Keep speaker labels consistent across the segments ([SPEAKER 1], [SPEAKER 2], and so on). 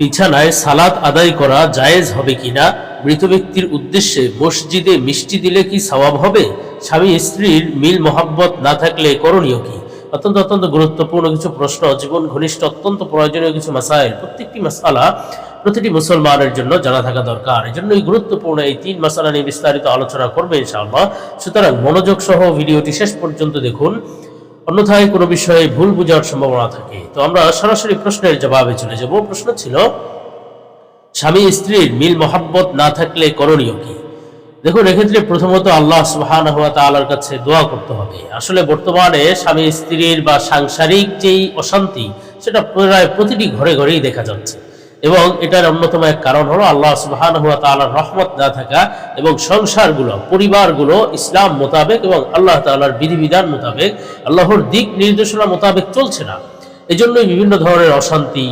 [SPEAKER 1] বিছানায় সালাত আদায় করা জায়েজ হবে কিনা? মৃত ব্যক্তির উদ্দেশ্যে মসজিদে মিষ্টি দিলে কি সওয়াব হবে? স্বামী, স্ত্রীর মিল, মোহাব্বত না থাকলে করণীয় কি? অত্যন্ত অত্যন্ত গুরুত্বপূর্ণ কিছু প্রশ্ন, জীবন ঘনিষ্ঠ, অত্যন্ত প্রয়োজনীয় কিছু মাসাইল। প্রত্যেকটি মাসালা প্রতিটি মুসলমানের জন্য জানা থাকা দরকার। এই এই গুরুত্বপূর্ণ এই তিন মাসালা নিয়ে বিস্তারিত আলোচনা করবে ইনশাআল্লাহ। সুতরাং মনোযোগ সহ ভিডিওটি শেষ পর্যন্ত দেখুন। অন্যথায় কোনো বিষয়ে ভুল বোঝার সম্ভাবনা থাকে। তো আমরা সরাসরি প্রশ্নের জবাবে চলে যাব। প্রশ্ন ছিল, স্বামী স্ত্রীর মিল মহাব্বত না থাকলে করণীয় কি? দেখুন, এক্ষেত্রে প্রথমত আল্লাহ সুবহান হুয়া তাআলার কাছে দোয়া করতে হবে। আসলে বর্তমানে স্বামী স্ত্রীর বা সাংসারিক যেই অশান্তি, সেটা প্রায় প্রতিটি ঘরে ঘরেই দেখা যাচ্ছে। এবং এটার অন্যতম এক কারণ হলো আল্লাহ সুবহান হুয়া তাআলার রহমত না থাকা এবং সংসারগুলো, পরিবারগুলো ইসলাম মোতাবেক এবং আল্লাহ তাআলার বিধিবিধান মোতাবেক, আল্লাহর দিক নির্দেশনা মোতাবেক চলছে না। এজন্যই বিভিন্ন ধরনের অশান্তি,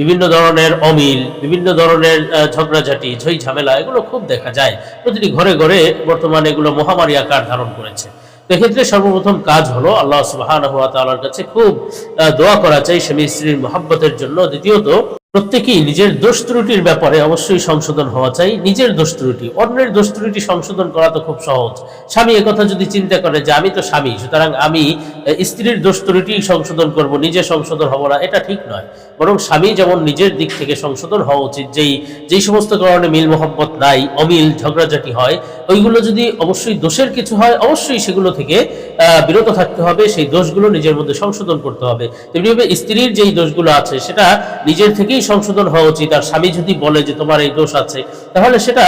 [SPEAKER 1] বিভিন্ন ধরনের অমিল, বিভিন্ন ধরনের ঝগড়াঝাটি ঝই ঝামেলা এগুলো খুব দেখা যায়। প্রতিটি ঘরে ঘরে বর্তমানে এগুলো মহামারী আকার ধারণ করেছে। এক্ষেত্রে সর্বপ্রথম কাজ হলো আল্লাহ ওয়া কাছে খুব দোয়া করা চাই স্বামী স্ত্রীর মহাব্বতের জন্য। দ্বিতীয়ত প্রত্যেকেই নিজের দোষ ত্রুটির ব্যাপারে অবশ্যই সংশোধন হওয়া চাই, নিজের দোষ ত্রুটি। অন্যের দোষ ত্রুটি সংশোধন করা তো খুব সহজ। স্বামী একথা যদি চিন্তা করে যে আমি তো স্বামী, সুতরাং আমি স্ত্রীর দোষ ত্রুটি সংশোধন করব, নিজে সংশোধন হব না, এটা ঠিক নয়। বরং স্বামী যেমন নিজের দিক থেকে সংশোধন হওয়া উচিত, যেই যেই সমস্ত কারণে মিল মোহাম্মত নাই, অমিল, ঝগড়াঝাটি হয়, ওইগুলো যদি অবশ্যই দোষের কিছু হয়, অবশ্যই সেগুলো থেকে বিরত থাকতে হবে, সেই দোষগুলো নিজের মধ্যে সংশোধন করতে হবে। তেমনিভাবে স্ত্রীর যেই দোষগুলো আছে, সেটা নিজের থেকেই সংশোধন হওয়া উচিত। আর স্বামী যদি বলে যে তোমার এই দোষ আছে, তাহলে সেটা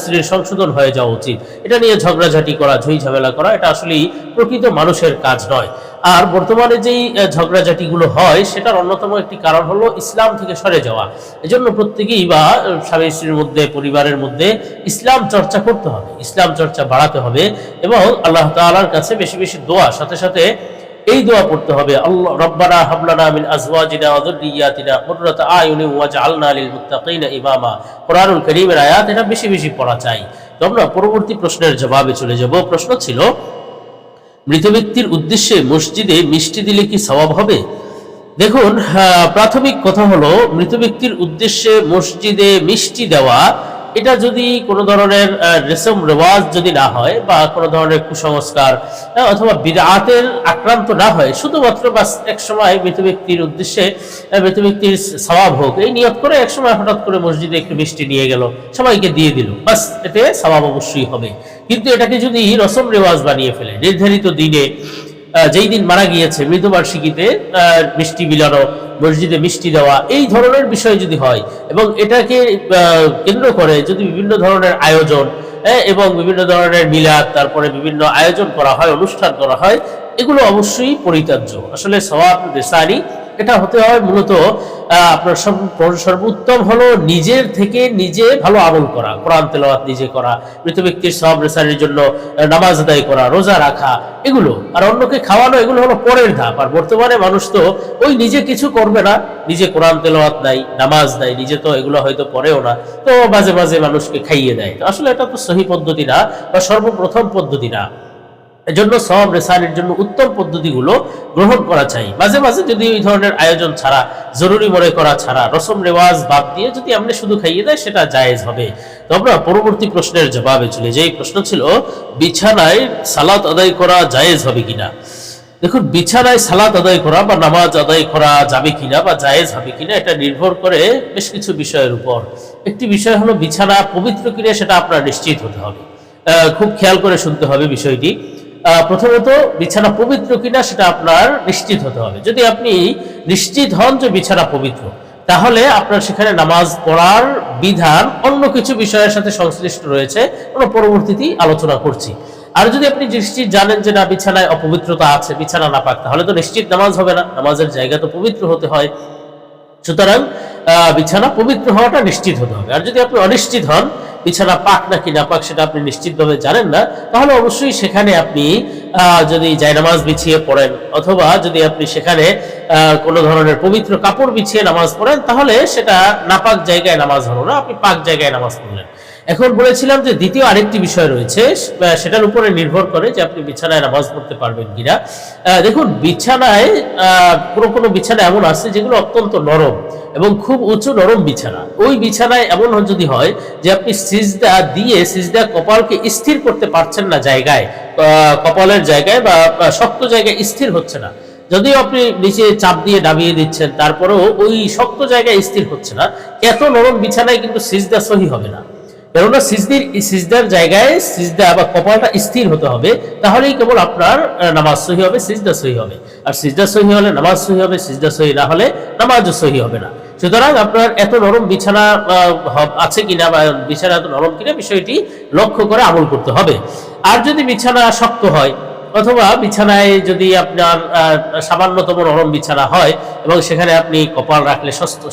[SPEAKER 1] স্ত্রীর সংশোধন হয়ে যাওয়া উচিত। এটা নিয়ে ঝগড়াঝাটি করা, ঝুই ঝামেলা করা, এটা আসলেই প্রকৃত মানুষের কাজ নয়। আর বর্তমানে যেই ঝগড়াঝাটিগুলো হয়, সেটার অন্যতম একটি কারণ হলো ইসলাম থেকে সরে যাওয়া। এজন্য প্রত্যেকেই বা স্বামী স্ত্রীর মধ্যে, পরিবারের মধ্যে ইসলাম চর্চা করতে হবে, ইসলাম চর্চা বাড়াতে হবে এবং আল্লাহ তাআলার কাছে বেশি বেশি দোয়া, সাথে সাথে এই দোয়া পড়তে হবে, আল্লাহ আয়াত এটা বেশি বেশি পড়া চাই। তো আমরা পরবর্তী প্রশ্নের জবাবে চলে যাব। প্রশ্ন ছিল মৃত ব্যক্তির উদ্দেশ্যে মসজিদে মিষ্টি দিলে কি স্বভাব হবে? দেখুন প্রাথমিক কথা হলো, মৃত ব্যক্তির উদ্দেশ্যে মসজিদে মিষ্টি দেওয়া এটা যদি কোনো ধরনের রেসম রেওয়াজ যদি না হয় বা কোনো ধরনের কুসংস্কার অথবা বিরাতের আক্রান্ত না হয়, শুধুমাত্র বাস এক সময় মৃত ব্যক্তির উদ্দেশ্যে মৃত ব্যক্তির সওয়াব হোক, এই নিয়ত করে এক সময় হঠাৎ করে মসজিদে একটু মিষ্টি নিয়ে গেল, সবাইকে দিয়ে দিল, বাস, এতে সওয়াব অবশ্যই হবে। কিন্তু এটাকে যদি রসম রেওয়াজ বানিয়ে ফেলে, নির্ধারিত দিনে যেই দিন মারা গিয়েছে মৃতবার্ষিকীতে বার্ষিকীতে মিষ্টি বিলানো মসজিদে মিষ্টি দেওয়া এই ধরনের বিষয় যদি হয় এবং এটাকে কেন্দ্র করে যদি বিভিন্ন ধরনের আয়োজন হ্যাঁ, এবং বিভিন্ন ধরনের মিলাদ তারপরে বিভিন্ন আয়োজন করা হয় অনুষ্ঠান করা হয় এগুলো অবশ্যই পরিত্যাজ্য। আসলে সওয়াব রেসানি এটা হতে হয় মূলত আপনার সর্বোত্তম হলো নিজের থেকে নিজে ভালো আমল করা, কোরআন তেলাওয়াত নিজে করা, মৃত ব্যক্তির সব রেসানির জন্য নামাজ আদায় করা, রোজা রাখা, এগুলো। আর অন্যকে খাওয়ানো, এগুলো হলো পরের ধাপ। আর বর্তমানে মানুষ তো ওই নিজে কিছু করবে না, নিজে কোরআন তেলাওয়াত নাই, নামাজ নাই, নিজে তো এগুলো হয়তো পড়েও না, তো মাঝে মাঝে মানুষকে খাইয়ে দেয়। তো আসলে এটা তো সহি পদ্ধতি না, বা সর্বপ্রথম পদ্ধতি না। এজন্য সব রেসানির জন্য উত্তম পদ্ধতিগুলো গ্রহণ করা চাই। মাঝে মাঝে যদি এই ধরনের আয়োজন ছাড়া, জরুরি মনে করা ছাড়া, রসম রেওয়াজ বাদ দিয়ে যদি আপনি শুধু খাইয়ে দেয়, সেটা জায়েজ হবে। তো আমরা পরবর্তী প্রশ্নের জবাবে চলে যাই। প্রশ্ন ছিল, বিছানায় সালাত আদায় করা জায়েজ হবে কিনা? দেখুন, বিছানায় সালাত আদায় করা বা নামাজ আদায় করা যাবে কিনা বা জায়েজ হবে কিনা, এটা নির্ভর করে বেশ কিছু বিষয়ের উপর। একটি বিষয় হলো, বিছানা পবিত্র কিনা, সেটা আপনার নিশ্চিত হতে হবে। খুব খেয়াল করে শুনতে হবে বিষয়টি। প্রথমত বিছানা পবিত্র কিনা সেটা আপনার নিশ্চিত হতে হবে। যদি আপনি নিশ্চিত হন যে বিছানা পবিত্র, তাহলে আপনার সেখানে নামাজ পড়ার বিধান অন্য কিছু বিষয়ের সাথে সংশ্লিষ্ট রয়েছে আমরা পরবর্তীতেই আলোচনা করছি। আর যদি আপনি নিশ্চিত জানেন যে না, বিছানায় অপবিত্রতা আছে, বিছানা না পাক তাহলে তো নিশ্চিত নামাজ হবে না। নামাজের জায়গা তো পবিত্র হতে হয়। সুতরাং বিছানা পবিত্র হওয়াটা নিশ্চিত হতে হবে। আর যদি আপনি অনিশ্চিত হন বিছানা পাক নাকি না পাক সেটা আপনি নিশ্চিতভাবে জানেন না, তাহলে অবশ্যই সেখানে আপনি যদি জায়নামাজ বিছিয়ে পড়েন অথবা যদি আপনি সেখানে কোনো ধরনের পবিত্র কাপড় বিছিয়ে নামাজ পড়েন, তাহলে সেটা নাপাক জায়গায় নামাজ হলো না, আপনি পাক জায়গায় নামাজ পড়লেন। এখন বলেছিলাম যে দ্বিতীয় আরেকটি বিষয় রয়েছে সেটার উপরে নির্ভর করে যে আপনি বিছানায় নামাজ পড়তে পারবেন কিনা। দেখুন, বিছানায় কোনো কোনো বিছানা এমন আছে যেগুলো অত্যন্ত নরম এবং খুব উঁচু নরম বিছানা। ওই বিছানায় এমন যদি হয় যে আপনি সিজদা দিয়ে, সিজদা কপালকে স্থির করতে পারছেন না জায়গায় কপালের জায়গায় বা শক্ত জায়গায় স্থির হচ্ছে না। যদিও আপনি নিচে চাপ দিয়ে নামিয়ে দিচ্ছেন, তারপরেও ওই শক্ত জায়গায় স্থির হচ্ছে না। এত নরম বিছানায় কিন্তু সিজদা সহি হবে না। কেননা সিজদির, সিজদার জায়গায় সিজদা বা কপালটা স্থির হতে হবে, তাহলেই কেবল আপনার নামাজ সহি হবে, সিজদা সহি হবে। আর সিজদা সহি হলে নামাজ সহি হবে, সিজদা সহি না হলে নামাজও সহি হবে না। সুতরাং আপনার এত নরম বিছানা আছে কিনা বা বিছানা এত নরম কিনা বিষয়টি লক্ষ্য করে আমল করতে হবে। আর যদি বিছানা শক্ত হয় অথবা বিছানায় যদি আপনার সামান্যতম নরম বিছানা হয় এবং সেখানে আপনি কপাল রাখলে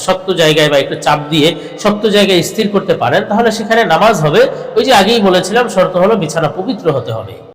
[SPEAKER 1] শক্ত জায়গায় বা একটু চাপ দিয়ে শক্ত জায়গায় স্থির করতে পারেন, তাহলে সেখানে নামাজ হবে। ওই যে আগেই বলেছিলাম, শর্ত হলো বিছানা পবিত্র হতে হবে।